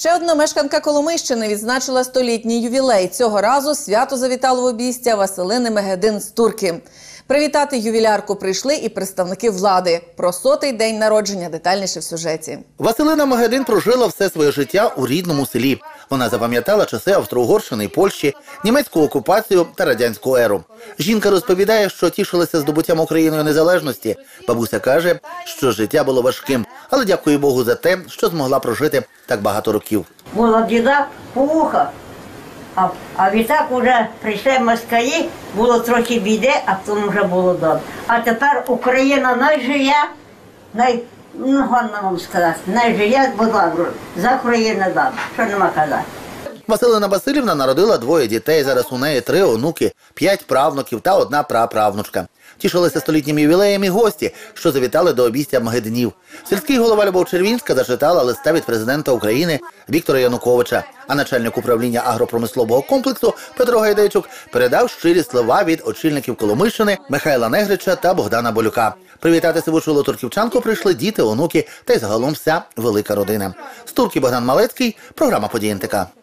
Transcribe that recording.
Ще одна мешканка Коломийщини відзначила столітній ювілей. Цього разу свято завітало в обійстя Василини Мегедин з Турки. Привітати ювілярку прийшли і представники влади. Про сотий день народження детальніше в сюжеті. Василина Магедин прожила все своє життя у рідному селі. Вона запам'ятала часи Австро-Угорщини і Польщі, німецьку окупацію та радянську еру. Жінка розповідає, що тішилася здобуттям Україною незалежності. Бабуся каже, що життя було важким, але дякую Богу за те, що змогла прожити так багато років. була біда по вухах. А, а відтак вже прийшли москалі, було трохи біди, а потім вже було добре. А тепер Україна найжиє, най, ну, гарно вам сказати, найжиє, будь ласка, за Україну дам, що нема казати. Василина Васильівна народила двоє дітей. Зараз у неї три онуки, п'ять правнуків та одна праправнучка. Тішилися столітнім ювілеєм і гості, що завітали до обійстя Магединів. Сільський голова Любов Червінська зачитала листа від президента України Віктора Януковича. А начальник управління агропромислового комплексу Петро Гайдайчук передав щирі слова від очільників Коломийщини Михайла Негрича та Богдана Болюка. Привітати сивучулу турківчанку прийшли діти, онуки та й загалом вся велика родина. З турки Богдан Малецький, програма «Події НТК».